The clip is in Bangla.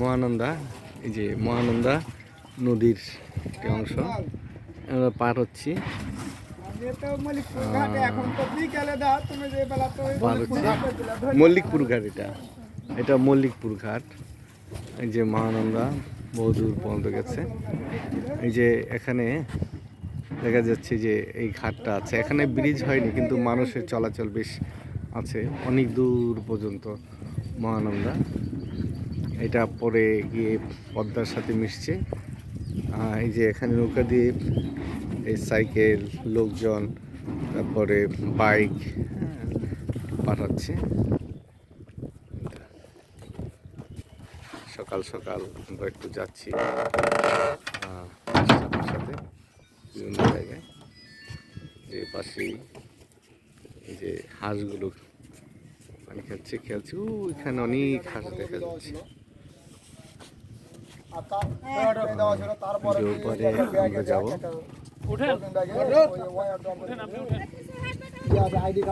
মহানন্দা, এই যে মহানন্দা নদীর একটি অংশ। আমরা পার হচ্ছি। পার হচ্ছি মল্লিকপুর ঘাট এটা। এটা মল্লিকপুর ঘাট। এই যে মহানন্দা বহুদূর পর্যন্ত গেছে। এই যে এখানে দেখা যাচ্ছে যে এই ঘাটটা আছে। এখানে ব্রিজ হয়নি, কিন্তু মানুষের চলাচল বেশ আছে। অনেক দূর পর্যন্ত মহানন্দা। এটা পরে গিয়ে পদ্মার সাথে মিশছে। এই যে এখানে নৌকা দিয়ে এই সাইকেল, লোকজন, তারপরে বাইক পাঠাচ্ছে। সকাল সকাল আমরা একটু যাচ্ছি সাথে বিভিন্ন জায়গায়। যে পাশে যে হাঁসগুলো পানি খাচ্ছে, খেলছে। ওইখানে অনেক হাঁস দেখা যাচ্ছে। যে ওপারে আমরা যাব আপনি উঠেন